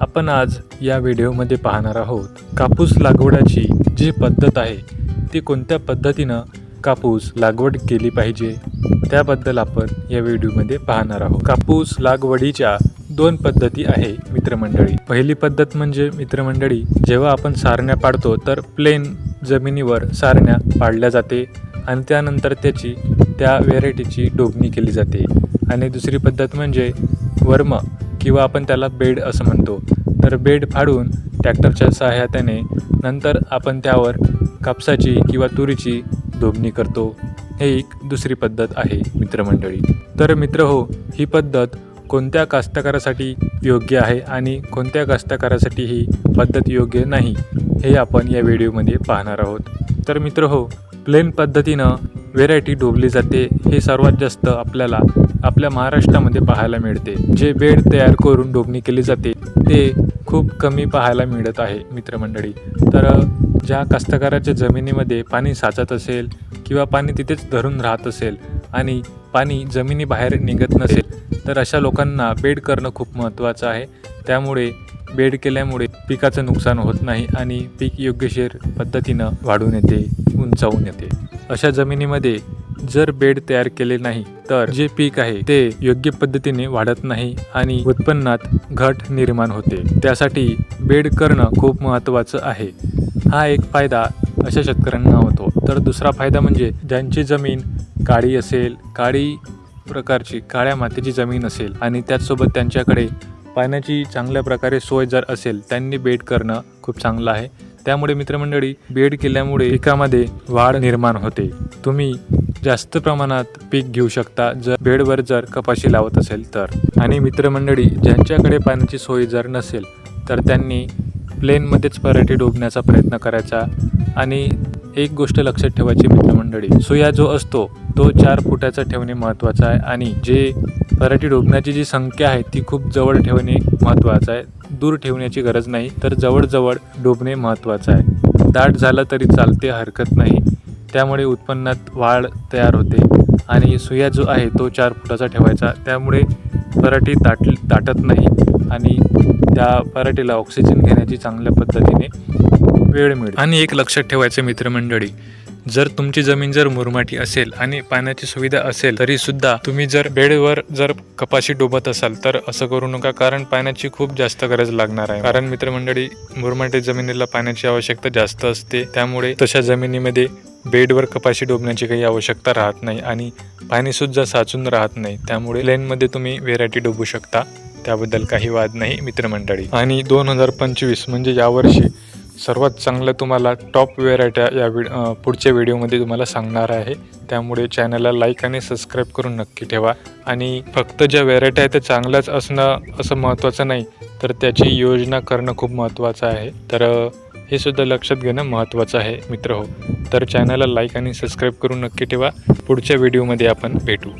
आपण आज या व्हिडिओमध्ये पाहणार आहोत कापूस लागवडाची जी पद्धत आहे ती कोणत्या पद्धतीनं कापूस लागवड केली पाहिजे त्याबद्दल आपण या व्हिडिओमध्ये पाहणार आहोत. कापूस लागवडीच्या दोन पद्धती आहे मित्रमंडळी. पहिली पद्धत म्हणजे मित्रमंडळी जेव्हा आपण सारण्या पाडतो तर प्लेन जमिनीवर सारण्या पाडल्या जाते आणि त्यानंतर त्याची त्या व्हेरायटीची डोबणी केली जाते. आणि दुसरी पद्धत म्हणजे वर्म. किंवा आपण त्याला बेड असं म्हणतो. तर बेड फाडून ट्रॅक्टरच्या सहाय्याने नंतर आपण त्यावर कापसाची किंवा तुरीची डोबणी करतो. हे एक दुसरी पद्धत आहे मित्रमंडळी. तर मित्र हो ही पद्धत कोणत्या कास्तकारासाठी योग्य आहे आणि कोणत्या कास्तकारासाठी ही पद्धत योग्य नाही हे आपण या व्हिडिओमध्ये पाहणार आहोत. तर मित्र हो प्लेन पद्धतीनं व्हेरायटी डोबली जाते हे सर्वात जास्त आपल्याला आपल्या महाराष्ट्रामध्ये पाहायला मिळते. जे बेड तयार करून डोबणी केली जाते ते खूप कमी पाहायला मिळत आहे मित्रमंडळी. तर ज्या कास्तकाराच्या जमिनीमध्ये पाणी साचत असेल किंवा पाणी तिथेच धरून राहत असेल आणि पाणी जमिनीबाहेर निघत नसेल तर अशा लोकांना बेड करणं खूप महत्त्वाचं आहे. त्यामुळे बेड केल्यामुळे पिकाचं नुकसान होत नाही आणि पीक योग्यशीर पद्धतीनं वाढून येते उंचावून येते. अशा जमिनीमध्ये जर बेड तयार केले नाही तर जे पीक आहे ते योग्य पद्धतीने वाढत नाही आणि उत्पन्नात घट निर्माण होते. त्यासाठी बेड करणं खूप महत्त्वाचं आहे. हा एक फायदा अशा शेतकऱ्यांना होतो. तर दुसरा फायदा म्हणजे ज्यांची जमीन काळी असेल काळी प्रकारची काळ्या मातीची जमीन असेल आणि त्याचसोबत त्यांच्याकडे पाण्याची चांगल्या प्रकारे सोय जर असेल त्यांनी बेड करणं खूप चांगलं आहे. त्यामुळे मित्रमंडळी बेड केल्यामुळे पिकामध्ये वाढ निर्माण होते. तुम्ही जास्त प्रमाणात पीक घेऊ शकता जर बेडवर जर कपाशी लावत असेल तर. आणि मित्रमंडळी ज्यांच्याकडे पाण्याची सोय जर नसेल तर त्यांनी प्लेनमध्येच पराठी डोबण्याचा प्रयत्न करायचा. आणि एक गोष्ट लक्षात ठेवायची मित्रमंडळी सुया जो असतो तो चार फुटाचा ठेवणे महत्त्वाचं आहे. आणि जे पराठी डोबण्याची जी संख्या आहे ती खूप जवळ ठेवणे महत्त्वाचं आहे. दूर ठेवण्याची गरज नाही तर जवळजवळ डोबणे महत्त्वाचं आहे. दाट झालं तरी चालते हरकत नाही. त्यामुळे उत्पन्नात वाढ तयार होते. आणि सुया जो आहे तो चार फुटाचा ठेवायचा. त्यामुळे पराठी ताट ताटत नाही आणि त्या पराठीला ऑक्सिजन घेण्याची चांगल्या पद्धतीने वेळ मिळते. आणि एक लक्षात ठेवायचं मित्रमंडळी जर तुमची जमीन जर मुरमाटी असेल आणि पाण्याची सुविधा असेल तरी सुद्धा तुम्ही जर बेडवर जर कपाशी डोबत असाल तर असं करू नका कारण पाण्याची खूप जास्त गरज लागणार आहे. कारण मित्रमंडळी मुरमाटी जमिनीला पाण्याची आवश्यकता जास्त असते. त्यामुळे तशा जमिनीमध्ये बेडवर कपाशी डोबण्याची काही आवश्यकता राहत नाही आणि पाणीसुद्धा साचून राहत नाही. त्यामुळे लेनमध्ये तुम्ही व्हेरायटी डोबू शकता. त्याबद्दल काही वाद नाही मित्रमंडळी. आणि दोन हजार पंचवीस म्हणजे यावर्षी सर्वात चांगलं तुम्हाला टॉप व्हेरायट्या या व्हिड पुढच्या व्हिडिओमध्ये तुम्हाला सांगणार आहे. त्यामुळे चॅनलला लाईक आणि सबस्क्राईब करून नक्की ठेवा. आणि फक्त ज्या व्हेरायट्या आहेत त्या चांगल्याच असणं असं महत्त्वाचं नाही तर त्याची योजना करणं खूप महत्त्वाचं आहे. तर हे सुद्धा लक्षात घेणं महत्त्वाचं आहे मित्र हो तर चॅनलला लाईक आणि सबस्क्राईब करून नक्की ठेवा. पुढच्या व्हिडिओमध्ये आपण भेटू.